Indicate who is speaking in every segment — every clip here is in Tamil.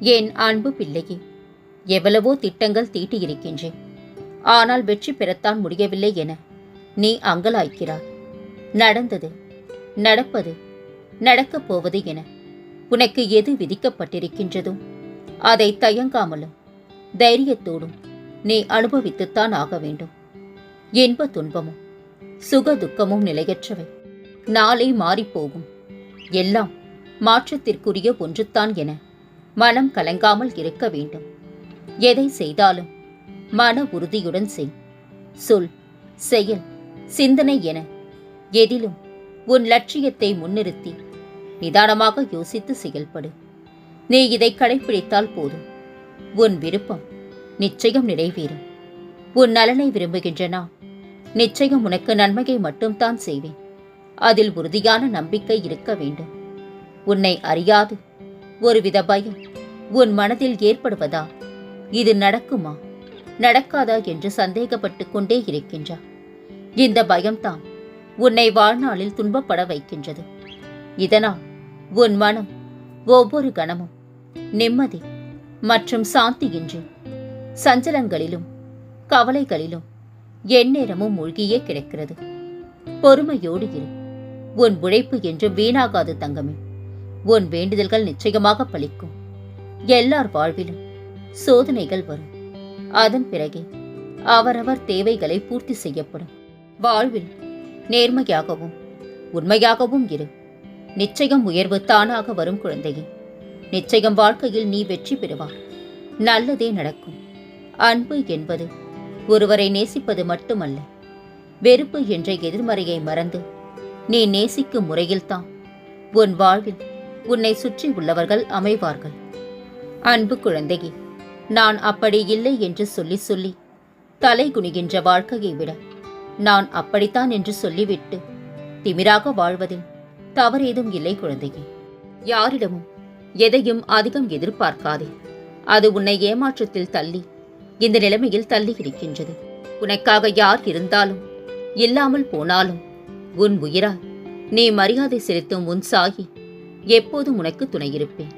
Speaker 1: என் அன்பு பிள்ளையே எவ்வளவோ திட்டங்கள் தீட்டியிருக்கின்றேன். ஆனால் வெற்றி பெறத்தான் முடியவில்லை என நீ அங்கலாய்க்கிறாய். நடந்தது நடப்பது நடக்கப் போவது என உனக்கு எது விதிக்கப்பட்டிருக்கின்றதோ அதை தயங்காமலும் தைரியத்தோடும் நீ அனுபவித்துத்தான் ஆக வேண்டும். இன்ப துன்பமும் சுக துக்கமும் நிலையற்றவை. நாளை மாறிப்போகும். எல்லாம் மாற்றத்திற்குரிய ஒன்றுத்தான் என மனம் கலங்காமல் இருக்க வேண்டும். எதை செய்தாலும் மன உறுதியுடன் செய். சொல் செயல் சிந்தனை என எதிலும் உன் லட்சியத்தை முன்னிறுத்தி நிதானமாக யோசித்து செயல்படு. நீ இதை கடைப்பிடித்தால் போதும். உன் விருப்பம் நிச்சயம் நிறைவேறும். உன் நலனை விரும்புகின்ற நான் நிச்சயம் உனக்கு நன்மையை மட்டும்தான் செய்வேன். அதில் உறுதியான நம்பிக்கை இருக்க வேண்டும். உன்னை அறியாது. ஒருவித பயம் உன் மனதில் ஏற்படுவதா? இது நடக்குமா? நடக்காதா என்று சந்தேகப்பட்டு கொண்டே இருக்கின்றா. இந்த பயம்தான் உன்னை வாழ்நாளில் துன்பப்பட வைக்கின்றது. இதனால் உன் மனம் ஒவ்வொரு கணமும் நிம்மதி மற்றும் சாந்தியின்றி சஞ்சலங்களிலும் கவலைகளிலும் எந்நேரமும் மூழ்கியே கிடக்கிறது. பொறுமையோடு இரு. உன் உழைப்பு என்று வீணாகாது தங்கமே. உன் வேண்டுதல்கள் நிச்சயமாக பலிக்கும் எல்லார் வாழ்விலும் சோதனைகள் வரும். அதன் பிறகே அவரவர் தேவைகளை பூர்த்தி செய்யப்படும். வாழ்வில் நேர்மையாகவும் உண்மையாகவும் இரு. நிச்சயம் உயர்வு தானாக வரும் குழந்தையே. நிச்சயம் வாழ்க்கையில் நீ வெற்றி பெறுவார் நல்லதே நடக்கும். அன்பு என்பது ஒருவரை நேசிப்பது மட்டுமல்ல. வெறுப்பு என்ற எதிர்மறையை மறந்து நீ நேசிக்கும் முறையில்தான் உன் வாழ்வில் உன்னை சுற்றி உள்ளவர்கள் அமைவார்கள். அன்பு குழந்தையே நான் அப்படி இல்லை என்று சொல்லி சொல்லி தலை குனிகின்ற வாழ்க்கையை விட நான் அப்படித்தான் என்று சொல்லிவிட்டு திமிராக வாழ்வதில் தவறேதும் இல்லை குழந்தையே. யாரிடமும் எதையும் அதிகம் எதிர்பார்க்காதே. அது உன்னை ஏமாற்றத்தில் தள்ளி இந்த நிலைமையில் தள்ளி இருக்கின்றது. உனக்காக யார் இருந்தாலும் இல்லாமல் போனாலும் உன் உயிரா நீ மரியாதை செலுத்தும் உன் சாகி எப்போதும் உனக்கு துணையிருப்பேன்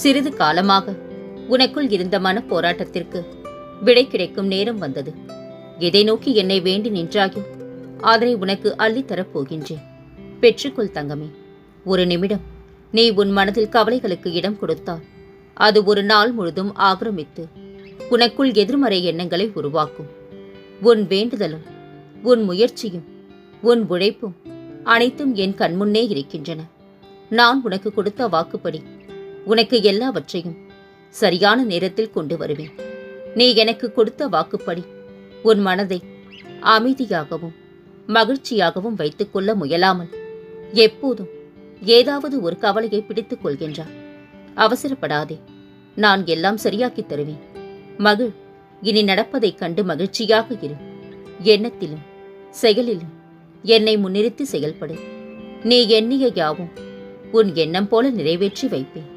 Speaker 1: சிறிது காலமாக உனக்குள் இருந்த மன போராட்டத்திற்கு விடை கிடைக்கும் நேரம் வந்தது. எதை நோக்கி என்னை வேண்டி நின்றாயோ அதனை உனக்கு அள்ளித்தரப் போகின்றேன். பெற்றுக்கொள் தங்கமே ஒரு நிமிடம் நீ உன் மனதில் கவலைகளுக்கு இடம் கொடுத்தால் அது ஒரு நாள் முழுதும் ஆக்கிரமித்து உனக்குள் எதிர்மறை எண்ணங்களை உருவாக்கும். உன் வேண்டுதலும் உன் முயற்சியும் உன் உழைப்பும் அனைத்தும் என் கண்முன்னே இருக்கின்றன. நான் உனக்கு கொடுத்த வாக்குப்படி உனக்கு எல்லாவற்றையும் சரியான நேரத்தில் கொண்டு வருவேன். நீ எனக்கு கொடுத்த வாக்குப்படி உன் மனதை அமைதியாகவும் மகிழ்ச்சியாகவும் வைத்துக்கொள்ள முயலாமல் எப்போதும் ஏதாவது ஒரு கவலையை பிடித்துக் கொள்கின்றார் அவசரப்படாதே நான் எல்லாம் சரியாக்கித் தருவேன். மகிழ் இனி நடப்பதைக் கண்டு மகிழ்ச்சியாக இரு. எண்ணத்திலும் செயலிலும் என்னை முன்னிறுத்தி செயல்படு. நீ எண்ணிய யாவும் உன் எண்ணம் போல நிறைவேற்றி வைப்பேன்.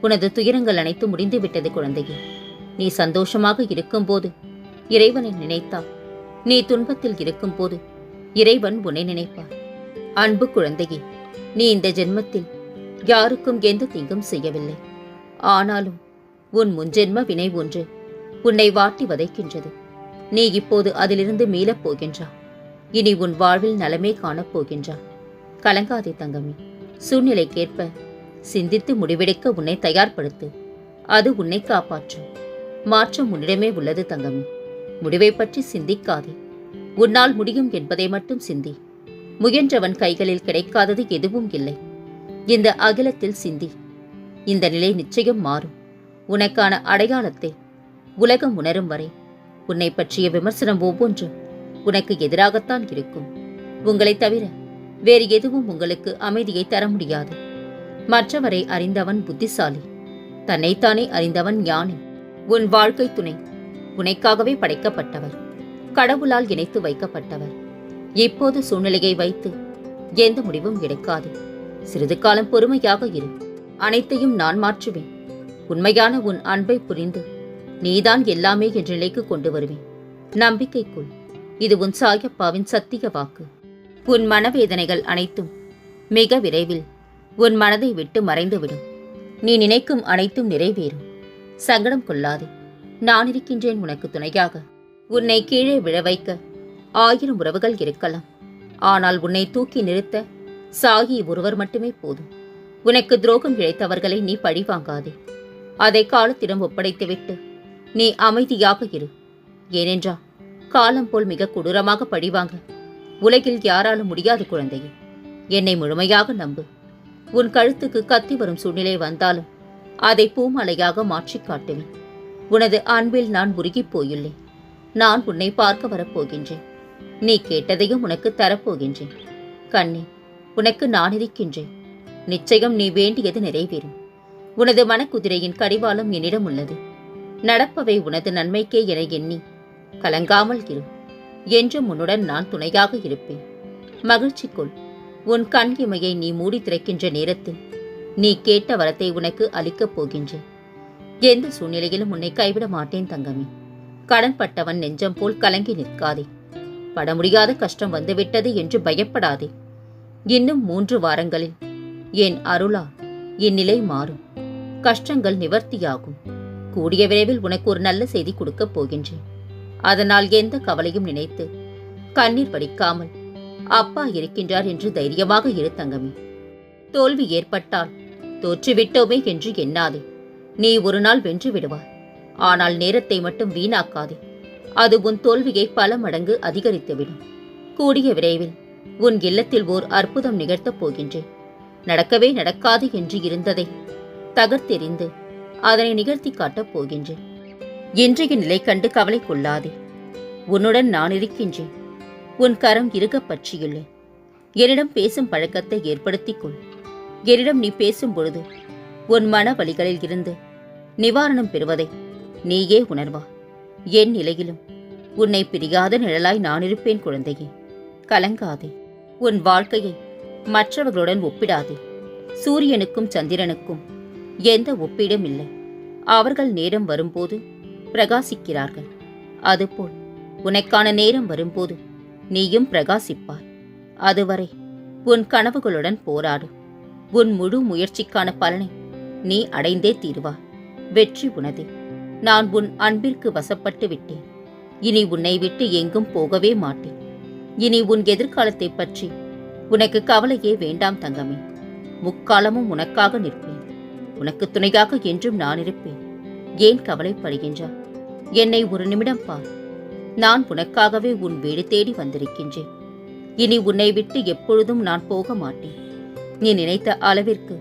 Speaker 1: உனது துயரங்கள் அனைத்து முடிந்து விட்டது குழந்தையே. நீ சந்தோஷமாக இருக்கும்போது இறைவனை நினைத்தால் நீ துன்பத்தில் இருக்கும்போது இறைவன் உன்னை நினைப்பார் அன்பு குழந்தையே நீ இந்த ஜென்மத்தில் யாருக்கும் எந்த தீங்கும் செய்யவில்லை. ஆனாலும் உன் முன்ஜென்ம வினை ஒன்று உன்னை வாட்டி வதைக்கின்றது. நீ இப்போது அதிலிருந்து மீளப் போகின்றா. இனி உன் வாழ்வில் நலமே காணப் போகின்றா. கலங்காதே தங்கமே சூழ்நிலைக்கேற்ப சிந்தித்து முடிவெடுக்க உன்னை தயார்படுத்து. அது உன்னை காப்பாற்றும். மாற்றம் உன்னிடமே உள்ளது தங்கமே. முடிவை பற்றி சிந்திக்காதே. உன்னால் முடியும் என்பதை மட்டும் சிந்தி. முயன்றவன் கைகளில் கிடைக்காதது எதுவும் இல்லை. இந்த அகிலத்தில் சிந்தி. இந்த நிலை நிச்சயம் மாறும். உனக்கான அடையாளத்தை உலகம் உணரும் வரை. உன்னை பற்றிய விமர்சனம் ஒவ்வொன்றும் உனக்கு எதிராகத்தான் இருக்கும். உங்களைத் தவிர வேறு எதுவும் உங்களுக்கு அமைதியை தர முடியாது. மற்றவரை அறிந்தவன் புத்திசாலி. தன்னைத்தானே அறிந்தவன் ஞானி. உன் வாழ்க்கை துணை. உனைக்காகவே படைக்கப்பட்டவர். கடவுளால் இணைத்து வைக்கப்பட்டவர். இப்போது சூழ்நிலையை வைத்து எந்த முடிவும் எடுக்காது. சிறிது காலம் பொறுமையாக இரு. அனைத்தையும் நான் மாற்றுவேன். உண்மையான உன் அன்பை புரிந்து நீதான் எல்லாமே என்ற நிலைக்கு கொண்டு வருவேன். நம்பிக்கைக்குள். இது உன் சாயப்பாவின் சத்திய வாக்கு. உன் மனவேதனைகள் அனைத்தும் மிக விரைவில் உன் மனதை விட்டு மறைந்துவிடும். நீ நினைக்கும் அனைத்தும் நிறைவேறும். சங்கடம் கொள்ளாதே. நான் இருக்கின்றேன் உனக்கு துணையாக. உன்னை கீழே விழ வைக்க ஆயிரம் உறவுகள் இருக்கலாம். ஆனால் உன்னை தூக்கி நிறுத்த சாகி ஒருவர் மட்டுமே போதும். உனக்கு துரோகம் இழைத்தவர்களை நீ பழிவாங்காதே அதை காலத்திடம் ஒப்படைத்துவிட்டு நீ அமைதியாக இரு. ஏனென்றால் காலம் போல் மிக கொடூரமாக பழிவாங்க உலகில் யாராலும் முடியாது குழந்தையே. என்னை முழுமையாக நம்பு. உன் கழுத்துக்கு கத்தி வரும் சூழ்நிலை வந்தாலும் அதை பூமலையாக மாற்றிக் காட்டுவேன் உனது அன்பில் நான் உருகிப் போயுள்ளேன் நான் உன்னை பார்க்க வரப்போகின்றேன். நீ கேட்டதையும் உனக்கு தரப்போகின்றேன். கண்ணே உனக்கு நான் இருக்கின்றேன். நிச்சயம் நீ வேண்டியது நிறைவேறும். உனது மனக்குதிரையின் கடிவாளம் என்னிடம் உள்ளது. நடப்பவை உனது நன்மைக்கே என எண்ணி கலங்காமல் இரு. என்றும் உன்னுடன் நான் துணையாக இருப்பேன். மகிழ்ச்சிக்குள் உன் கண் இமையை நீ மூடி திறக்கின்ற நேரத்தில் நீ கேட்ட வரத்தை உனக்கு அளிக்கப் போகின்றேன். எந்த சூழ்நிலையிலும் உன்னை கைவிட மாட்டேன் தங்கமே. கடன்பட்டவன் நெஞ்சம் போல் கலங்கி நிற்காதே. பட முடியாத கஷ்டம் வந்துவிட்டது என்று பயப்படாதே. இன்னும் மூன்று வாரங்களில் என் அருளா இந்நிலை மாறும். கஷ்டங்கள் நிவர்த்தியாகும். கூடிய விரைவில் உனக்கு ஒரு நல்ல செய்தி கொடுக்கப் போகின்றேன். அதனால் எந்த கவலையும் நினைத்து கண்ணீர் வடிக்காமல் அப்பா இருக்கின்றார் என்று தைரியமாக இரு தங்கமே. தோல்வி ஏற்பட்டால் தோற்றுவிட்டோமே என்று எண்ணாதே. நீ ஒரு நாள் வென்று விடுவாய். ஆனால் நேரத்தை மட்டும் வீணாக்காதே. அது உன் தோல்வியை பல மடங்கு அதிகரித்துவிடும். கூடிய விரைவில் உன் இல்லத்தில் ஓர் அற்புதம் நிகழ்த்தப் போகின்றேன். நடக்கவே நடக்காது என்று இருந்ததை தகர்த்தெறிந்து அதனை நிகழ்த்தி காட்டப் போகின்றேன். இன்றைய நிலை கண்டு கவலை கொள்ளாதே. உன்னுடன் நான் இருக்கின்றேன். உன் கரம் இருக்கப் பற்றியுள்ளேன் என்னிடம் பேசும் பழக்கத்தை ஏற்படுத்திக் கொள் என்னிடம் நீ பேசும் பொழுது உன் மன வழிகளில் இருந்து நிவாரணம் பெறுவதை நீயே உணர்வா. என் நிலையிலும் உன்னை பிரியாத நிழலாய் நான் இருப்பேன் குழந்தையே. கலங்காதே. உன் வாழ்க்கையை மற்றவர்களுடன் ஒப்பிடாதே. சூரியனுக்கும் சந்திரனுக்கும் எந்த ஒப்பீடும் இல்லை. அவர்கள் நேரம் வரும்போது பிரகாசிக்கிறார்கள். அதுபோல் உனக்கான நேரம் வரும்போது நீயும் பிரகாசிப்பாய். அதுவரை உன் கனவுகளுடன் போராடு. உன் முழு முயற்சிக்கான பலனை நீ அடைந்தே தீருவாய். வெற்றி உனது. நான் உன் அன்பிற்கு வசப்பட்டு விட்டேன். இனி உன்னை விட்டு எங்கும் போகவே மாட்டேன். இனி உன் எதிர்காலத்தை பற்றி உனக்கு கவலையே வேண்டாம் தங்கமே. முக்காலமும் உனக்காக நிற்பேன். உனக்கு துணையாக என்றும் நான் இருப்பேன். ஏன் கவலைப்படுகின்றாய்? என்னை ஒரு நிமிடம் பார். நான் உனக்காகவே உன் வீடு தேடி வந்திருக்கின்றேன். இனி உன்னை விட்டு எப்பொழுதும் நான் போக மாட்டேன். நீ நினைத்த அளவிற்கு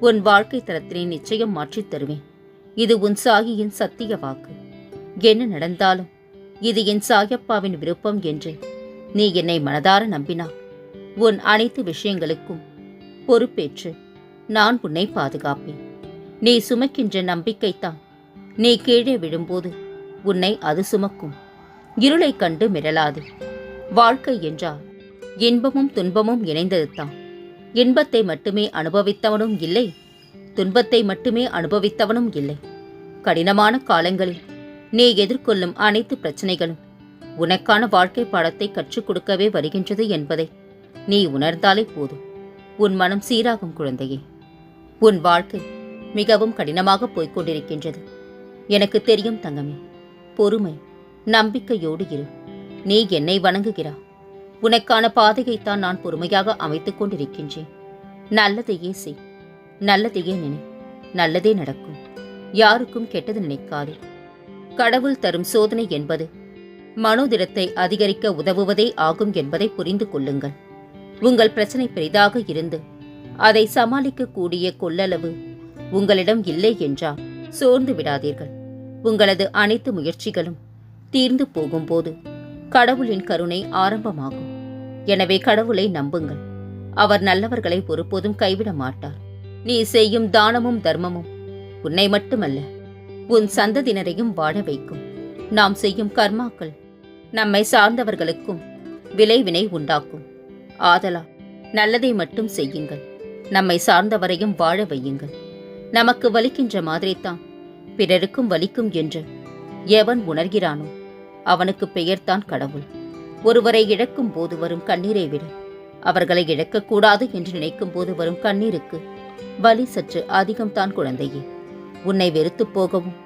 Speaker 1: உன் வாழ்க்கை தரத்தினை நிச்சயம் மாற்றித் தருவேன். இது உன் சாகியின் சத்திய வாக்கு. என்ன நடந்தாலும் இது என் சாயப்பாவின் விருப்பம் என்று நீ என்னை மனதார நம்பினா உன் அனைத்து விஷயங்களுக்கும் பொறுப்பேற்று நான் உன்னை பாதுகாப்பேன். நீ சுமக்கின்ற நம்பிக்கைத்தான் நீ கீழே விழும்போது உன்னை அது சுமக்கும். இருளைக் கண்டு மிரளாது. வாழ்க்கை என்றால் இன்பமும் துன்பமும் இணைந்ததுதான். இன்பத்தை மட்டுமே அனுபவித்தவனும் இல்லை துன்பத்தை மட்டுமே அனுபவித்தவனும் இல்லை. கடினமான காலங்களில் நீ எதிர்கொள்ளும் அனைத்து பிரச்சனைகளும் உனக்கான வாழ்க்கை பாடத்தை கற்றுக் கொடுக்கவே வருகின்றது என்பதை நீ உணர்ந்தாலே போதும். உன் மனம் சீராகும் குழந்தையே. உன் வாழ்க்கை மிகவும் கடினமாக போய்க் கொண்டிருக்கின்றது. எனக்கு தெரியும் தங்கமே பொறுமை நம்பிக்கையோடு இரு. நீ என்னை வணங்குகிறா. உனக்கான பாதையைத்தான் நான் பொறுமையாக அமைத்துக் கொண்டிருக்கின்றேன். நல்லதையே செய். நல்லதையே நினை. நல்லதே நடக்கும். யாருக்கும் கெட்டது நினைக்காதே. கடவுள் தரும் சோதனை என்பது மனோதிடத்தை அதிகரிக்க உதவுவதே ஆகும் என்பதை புரிந்து கொள்ளுங்கள். உங்கள் பிரச்சனை பெரிதாக இருந்து அதை சமாளிக்கக்கூடிய கொள்ளளவு உங்களிடம் இல்லை என்றால் சோர்ந்து விடாதீர்கள். உங்களது அனைத்து முயற்சிகளும் தீர்ந்து போகும்போது கடவுளின் கருணை ஆரம்பமாகும். எனவே கடவுளை நம்புங்கள். அவர் நல்லவர்களை ஒருபோதும் கைவிட மாட்டார். நீ செய்யும் தானமும் தர்மமும் உன்னை மட்டுமல்ல உன் சந்ததியினரையும் வாழ வைக்கும். நாம் செய்யும் கர்மாக்கள் நம்மை சார்ந்தவர்களுக்கும் விளைவினை உண்டாக்கும். ஆதலா நல்லதை மட்டும் செய்யுங்கள். நம்மை சார்ந்தவரையும் வாழ வையுங்கள். நமக்கு வலிக்கின்ற மாதிரி தான் பிறருக்கும் வலிக்கும் என்று எவன் உணர்கிறானோ அவனுக்கு பெயர்தான் கடவுள். ஒருவரை இழக்கும் போது வரும் கண்ணீரை விட. அவர்களை இழக்கக்கூடாது என்று நினைக்கும் போது வரும் கண்ணீருக்கு வலி சற்று அதிகம்தான் குழந்தையே. உன்னை வெறுத்துப் போகவும்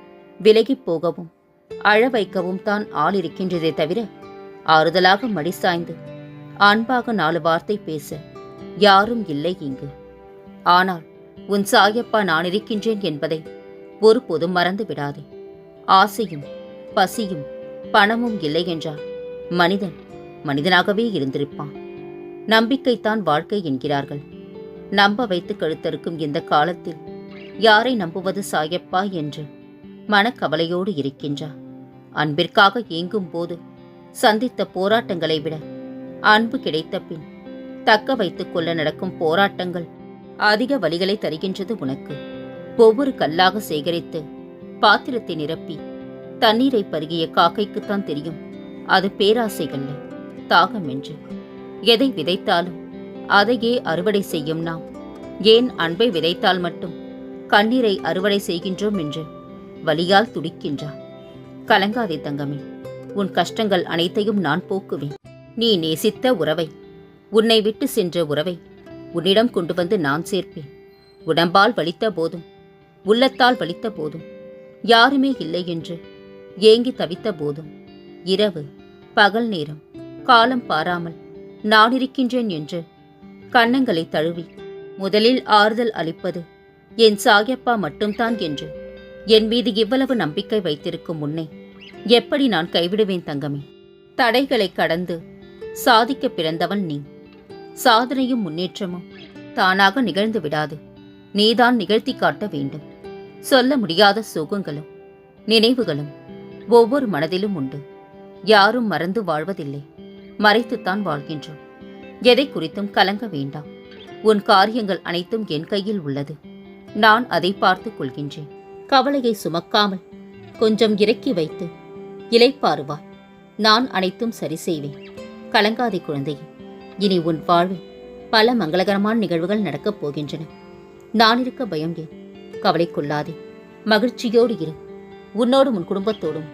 Speaker 1: விலகிப் போகவும் அழ வைக்கவும் தான் ஆள் இருக்கின்றதே தவிர ஆறுதலாக மடி சாய்ந்து அன்பாக நாலு வார்த்தை பேச யாரும் இல்லை இங்கு. ஆனால் உன் சாயப்பா நான் இருக்கின்றேன் என்பதை ஒருபோதும் மறந்து விடாதே. ஆசையும் பசியும் பணமும் இல்லை என்றால் மனிதன் மனிதனாகவே இருந்திருப்பான். நம்பிக்கைத்தான் வாழ்க்கை என்கிறார்கள். நம்ப வைத்து கழுத்தறுக்கும் இந்த காலத்தில் யாரை நம்புவது சாயப்பா என்று மனக்கவலையோடு இருக்கின்றார். அன்பிற்காக ஏங்கும் போது சந்தித்த போராட்டங்களை விட அன்பு கிடைத்த பின் தக்க வைத்துக் கொள்ள நடக்கும் போராட்டங்கள் அதிக வழிகளை தருகின்றது உனக்கு. ஒவ்வொரு கல்லாக சேகரித்து பாத்திரத்தை நிரப்பி தண்ணீரை பருகிய காக்கைக்குத்தான் தெரியும். அது பேராசைகள்ல தாகம் என்று. எதை விதைத்தாலும் அதையே அறுவடை செய்யும் நாம். ஏன் அன்பை விதைத்தால் மட்டும்? கண்ணீரை அறுவடை செய்கின்றோம் என்று. வலியால் துடிக்கின்றார் கலங்காதே தங்கமே உன் கஷ்டங்கள் அனைத்தையும் நான் போக்குவேன். நீ நேசித்த உறவை உன்னை விட்டு சென்ற உறவை உன்னிடம் கொண்டு வந்து நான் சேர்ப்பேன். உடம்பால் வலித்த போதும் உள்ளத்தால் வலித்த போதும் யாருமே இல்லை என்று. ஏங்கி தவித்த போதும். இரவு பகல் நேரம் காலம் பாராமல் நான் இருக்கின்றேன் என்று கன்னங்களை தழுவி முதலில் ஆறுதல் அளிப்பது என் சாயப்பா மட்டும்தான் என்று என் மீது இவ்வளவு நம்பிக்கை வைத்திருக்கும் முன்னே எப்படி நான் கைவிடுவேன் தங்கமே? தடைகளை கடந்து சாதிக்க பிறந்தவன் நீ. சாதனையும் முன்னேற்றமும் தானாக நிகழ்ந்து விடாது. நீதான் நிகழ்த்தி காட்ட வேண்டும். சொல்ல முடியாத சுகங்களும் நினைவுகளும் ஒவ்வொரு மனதிலும் உண்டு. யாரும் மறந்து வாழ்வதில்லை. மறைத்துத்தான் வாழ்கின்றோம். எதை குறித்தும் கலங்க வேண்டாம். உன் காரியங்கள் அனைத்தும் என் கையில் உள்ளது. நான் அதை பார்த்துக் கொள்கின்றேன். கவலையை சுமக்காமல் கொஞ்சம் இறக்கி வைத்து இலைப்பாறுவாய் நான் அனைத்தும் சரி செய்வேன். கலங்காதே குழந்தையே. இனி உன் வாழ்வில் பல மங்களகரமான நிகழ்வுகள் நடக்கப் போகின்றன. நான் இருக்க பயம் ஏன்? கவலை கொள்ளாதே. மகிழ்ச்சியோடு இரு. உன்னோடும் உன் குடும்பத்தோடும்